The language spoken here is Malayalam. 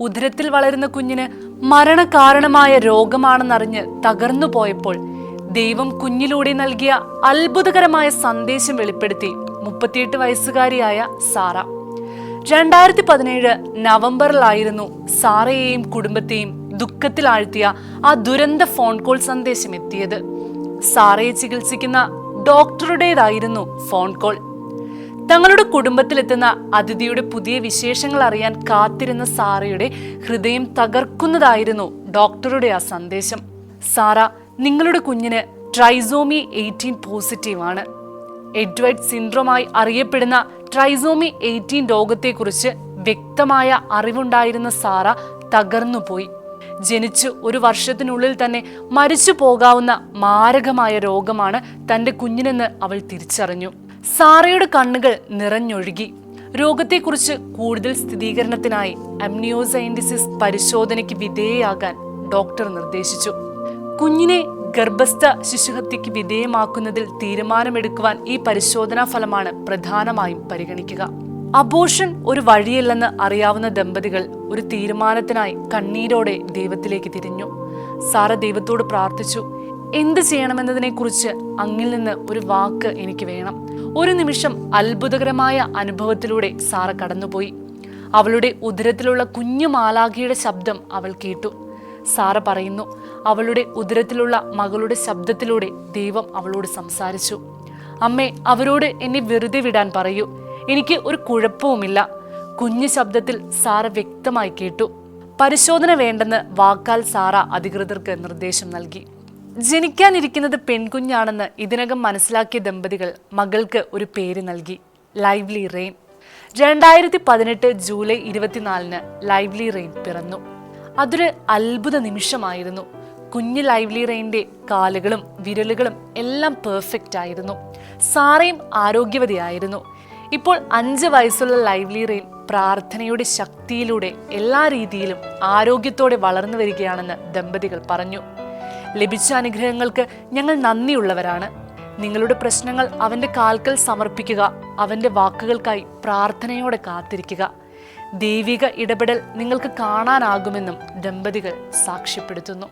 ഉദരത്തിൽ വളരുന്ന കുഞ്ഞിന് മരണകാരണമായ രോഗമാണെന്നറിഞ്ഞ് തകർന്നു പോയപ്പോൾ ദൈവം കുഞ്ഞിലൂടെ നൽകിയ അത്ഭുതകരമായ സന്ദേശം വെളിപ്പെടുത്തി മുപ്പത്തിയെട്ട് വയസ്സുകാരിയായ സാറ. രണ്ടായിരത്തി പതിനേഴ് നവംബറിലായിരുന്നു സാറയെയും കുടുംബത്തെയും ദുഃഖത്തിലാഴ്ത്തിയ ആ ദുരന്ത ഫോൺ കോൾ സന്ദേശം എത്തിയത്. സാറയെ ചികിത്സിക്കുന്ന ഡോക്ടറുടേതായിരുന്നു ഫോൺ കോൾ. തങ്ങളുടെ കുടുംബത്തിലെത്തുന്ന അതിഥിയുടെ പുതിയ വിശേഷങ്ങൾ അറിയാൻ കാത്തിരുന്ന സാറയുടെ ഹൃദയം തകർക്കുന്നതായിരുന്നു ഡോക്ടറുടെ ആ സന്ദേശം. സാറ നിങ്ങളുടെ കുഞ്ഞിന് ട്രൈസോമി എയ്റ്റീൻ പോസിറ്റീവ് ആണ്. എഡ്വേർഡ് സിൻഡ്രോമായി അറിയപ്പെടുന്ന ട്രൈസോമി എയ്റ്റീൻ രോഗത്തെക്കുറിച്ച് വ്യക്തമായ അറിവുണ്ടായിരുന്ന സാറ തകർന്നുപോയി. ജനിച്ചു ഒരു വർഷത്തിനുള്ളിൽ തന്നെ മരിച്ചു പോകാവുന്ന മാരകമായ രോഗമാണ് തന്റെ കുഞ്ഞിനെന്ന് അവൾ തിരിച്ചറിഞ്ഞു. സാറയുടെ കണ്ണുകൾ നിറഞ്ഞൊഴുകി. രോഗത്തെക്കുറിച്ച് കൂടുതൽ സ്ഥിരീകരണത്തിനായി അമ്നിയോസൈൻഡിസിസ് പരിശോധനയ്ക്ക് വിധേയയാകാൻ ഡോക്ടർ നിർദ്ദേശിച്ചു. കുഞ്ഞിനെ ഗർഭസ്ഥ ശിശുഹത്യക്ക് വിധേയമാക്കുന്നതിൽ തീരുമാനമെടുക്കുവാൻ ഈ പരിശോധനാ ഫലമാണ് പ്രധാനമായും പരിഗണിക്കുക. അബോഷൻ ഒരു വഴിയല്ലെന്ന് അറിയാവുന്ന ദമ്പതികൾ ഒരു തീരുമാനത്തിനായി കണ്ണീരോടെ ദൈവത്തിലേക്ക് തിരിഞ്ഞു. സാറ ദൈവത്തോട് പ്രാർത്ഥിച്ചു. എന്ത് ചെയ്യണമെന്നതിനെക്കുറിച്ച് അങ്ങിൽ നിന്ന് ഒരു വാക്ക് എനിക്ക് വേണം. ഒരു നിമിഷം അത്ഭുതകരമായ അനുഭവത്തിലൂടെ സാറ കടന്നുപോയി. അവളുടെ ഉദരത്തിലുള്ള കുഞ്ഞു മാലാഖിയുടെ ശബ്ദം അവൾ കേട്ടു. സാറ പറയുന്നു അവളുടെ ഉദരത്തിലുള്ള മകളുടെ ശബ്ദത്തിലൂടെ ദൈവം അവളോട് സംസാരിച്ചു. അമ്മേ അവരോട് എന്നെ വെറുതെ വിടാൻ പറയൂ. എനിക്ക് ഒരു കുഴപ്പവുമില്ല. കുഞ്ഞു ശബ്ദത്തിൽ സാറ വ്യക്തമായി കേട്ടു. പരിശോധന വേണ്ടെന്ന് വാക്കാൽ സാറ അധികൃതർക്ക് നിർദ്ദേശം നൽകി. ജനിക്കാനിരിക്കുന്നത് പെൺകുഞ്ഞാണെന്ന് ഇതിനകം മനസ്സിലാക്കിയ ദമ്പതികൾ മകൾക്ക് ഒരു പേര് നൽകി. ലൈവ്ലി റെയിൻ രണ്ടായിരത്തി പതിനെട്ട് ജൂലൈ ഇരുപത്തിനാലിന് ലൈവ്ലി റെയിൻ പിറന്നു. അതൊരു അത്ഭുത നിമിഷമായിരുന്നു. കുഞ്ഞ് ലൈവ്ലി റെയിന്റെ കാലുകളും വിരലുകളും എല്ലാം പെർഫെക്റ്റ് ആയിരുന്നു. സാറയും ആരോഗ്യവതിയായിരുന്നു. ഇപ്പോൾ അഞ്ച് വയസ്സുള്ള ലൈവ്ലി റെയിൻ പ്രാർത്ഥനയുടെ ശക്തിയിലൂടെ എല്ലാ രീതിയിലും ആരോഗ്യത്തോടെ വളർന്നു വരികയാണെന്ന് ദമ്പതികൾ പറഞ്ഞു. ലഭിച്ച അനുഗ്രഹങ്ങൾക്ക് ഞങ്ങൾ നന്ദിയുള്ളവരാണ്. നിങ്ങളുടെ പ്രശ്നങ്ങൾ അവന്റെ കാൽക്കൽ സമർപ്പിക്കുക അവന്റെ വാക്കുകൾക്കായി പ്രാർത്ഥനയോടെ കാത്തിരിക്കുക. ദൈവിക ഇടപെടൽ നിങ്ങൾക്ക് കാണാനാകുമെന്നും ദമ്പതികൾ സാക്ഷ്യപ്പെടുത്തുന്നു.